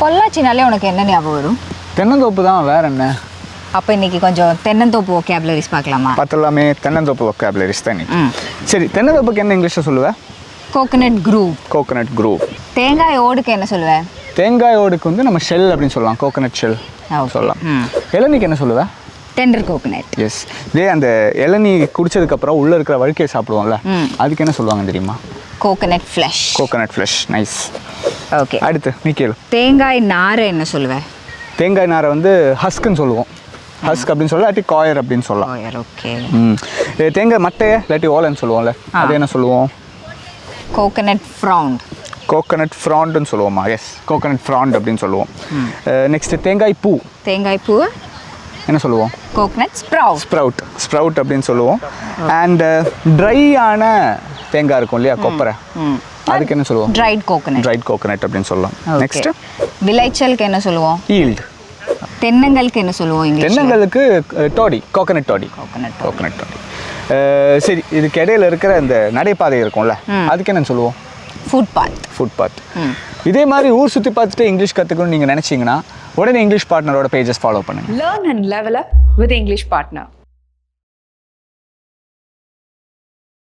பொள்ளாச்சினாலே உனக்கு என்ன ஞாபகம் வரும்? தென்னந்தோப்பு தான் வேற என்ன? அப்போ இன்னைக்கு கொஞ்சம் தென்னந்தோப்பு ஒகேபுலரிஸ் பார்க்கலாமா? பார்த்தலாமே தென்னந்தோப்பு ஒக்காபுலரிஸ் தான் சரி தென்னந்தோப்புக்கு என்ன இங்கிலீஷில் சொல்லுவேன் கோகனட் குரூவ் கோகனட் குரூவ் தேங்காய் ஓடுக்கு என்ன சொல்லுவேன் தேங்காயோடுக்கு வந்து நம்ம ஷெல் அப்படின்னு சொல்லலாம் கோகனட் ஷெல். சொல்லலாம். இளநீக்கு என்ன சொல்லுவேன் டெண்டர் கோகனட் எஸ் இதே அந்த இளநீ குடிச்சதுக்கப்புறம் உள்ளே இருக்கிற வழுக்கையை சாப்பிடுவோம்ல. அதுக்கு என்ன சொல்லுவாங்க தெரியுமா? Coconut flesh coconut flesh nice okay அடுத்து நீ கேளு தேங்காய் நாரை என்ன சொல்லுவேன் தேங்காய் நாரை வந்து ஹஸ்க்குன்னு சொல்லுவோம். ஹஸ்க் அப்படின்னு சொல்லலாம் இல்லாட்டி காயர் அப்படின்னு சொல்லலாம். ஓகே ம். தேங்காய் மட்டையை இல்லாட்டி ஓலைன்னு சொல்லுவோம்ல. அது என்ன சொல்லுவோம்? கோகனட் ஃப்ரவுண்ட் கோகனட் ஃப்ராண்டுன்னு சொல்லுவோமா? எஸ் கோகனட் ஃப்ராண்ட் அப்படின்னு சொல்லுவோம். நெக்ஸ்ட் தேங்காய் பூ. தேங்காய் பூ? என்ன சொல்லுவோம்? கோகனட் ஸ்ப்ரவுட் ஸ்ப்ரவுட் ஸ்ப்ரவுட் அப்படின்னு சொல்லுவோம். அண்ட் ட்ரையான தேங்காய் இருக்கும் இல்லையா கொப்பரை? அதுக்கு என்ன சொல்லுவோம்? ட்ரைட் கோகனட் ட்ரைட் கோகனட் அப்படின்னு சொல்லலாம். நெக்ஸ்ட் விளைச்சலுக்கு என்ன சொல்லுவோம்? ஈல்டு தென்னங்களுக்கு என்ன சொல்லுவோம் English தென்னங்களுக்கு toddy coconut toddy. Coconut coconut toddy. சரி இதுக்கு இடையில இருக்கிற இந்த நடைபாதை இருக்கும்ல அதுக்கு என்ன சொல்லுவோம்? ஃபுட் பாத் ஃபுட்பாத் ம். இதே மாதிரி ஊர் சுற்றி பார்த்துட்டு இங்கிலீஷ் கற்றுக்கணும்னு நீங்கள் நினச்சிங்கன்னா உடனே இங்கிலீஷ் பார்ட்னரோட பேஜஸ் ஃபாலோ பண்ணுங்கள் Learn and level up with English Partner.